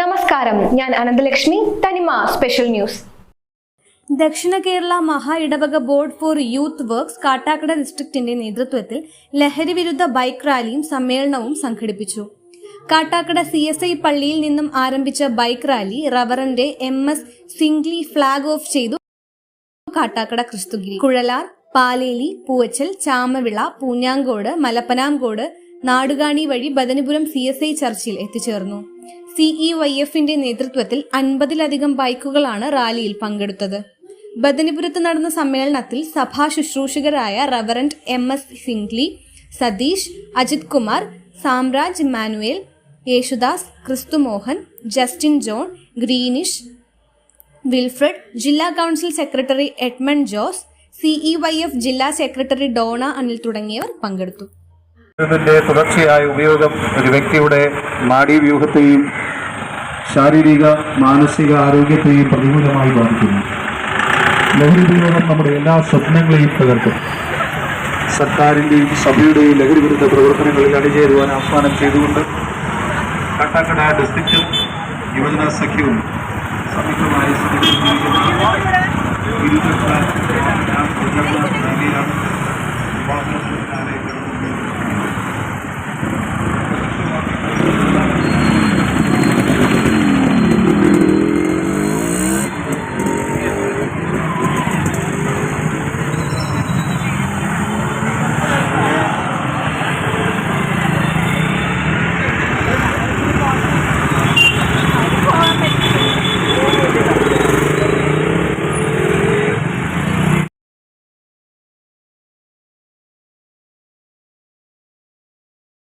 നമസ്കാരം. ഞാൻ അനന്തലക്ഷ്മി. തനിമ സ്പെഷ്യൽ ന്യൂസ്. ദക്ഷിണ കേരള മഹാ ഇടവക board for youth works Kattakada ഡിസ്ട്രിക്റ്റിന്റെ നേതൃത്വത്തിൽ ലഹരി വിരുദ്ധ ബൈക്ക് റാലിയും സമ്മേളനവും സംഘടിപ്പിച്ചു. കാട്ടാക്കട സി എസ് ഐ പള്ളിയിൽ നിന്നും ആരംഭിച്ച bike rally റവറന്റെ M S Singly flag off ചെയ്തു. കാട്ടാക്കട ക്രിസ്തുഗിരി. കുഴലാർ പാലേലി പൂവച്ചൽ ചാമവിള പൂഞ്ഞാങ്കോട് മലപ്പനാംകോട് നാടുകാണി വഴി ബദനപുരം സി എസ് ഐ ചർച്ചിൽ എത്തിച്ചേർന്നു. സിഇ വൈ എഫിന്റെ നേതൃത്വത്തിൽ അൻപതിലധികം ബൈക്കുകളാണ് റാലിയിൽ പങ്കെടുത്തത്. ബദനപുരത്ത് നടന്ന സമ്മേളനത്തിൽ സഭാ ശുശ്രൂഷകരായ reverend M S Singly Satheesh Ajith Kumar Samraj Manuel Yesudas Kristhumohan Justin John Greenish Wilfred ജില്ലാ council secretary Edmund Jose CE Y F ജില്ലാ സെക്രട്ടറി ഡോണ അനിൽ തുടങ്ങിയവർ പങ്കെടുത്തു. തുടർച്ചയായ ഉപയോഗം ഒരു വ്യക്തിയുടെ നാഡീവ്യൂഹത്തെയും ശാരീരിക മാനസിക ആരോഗ്യത്തെയും പ്രതികൂലമായി ബാധിക്കുന്നു. ലഹരി ഉപയോഗം നമ്മുടെ എല്ലാ സ്വപ്നങ്ങളെയും തകർക്കും. സർക്കാരിന്റെയും സഭയുടെയും ലഹരി വിരുദ്ധ പ്രവർത്തനങ്ങളിൽ അണിചേരുവാൻ ആഹ്വാനം ചെയ്തുകൊണ്ട് കട്ടക്കട ഡിസ്ട്രിക്റ്റും യുവജന സഖ്യവും സംയുക്തമായി なるほど。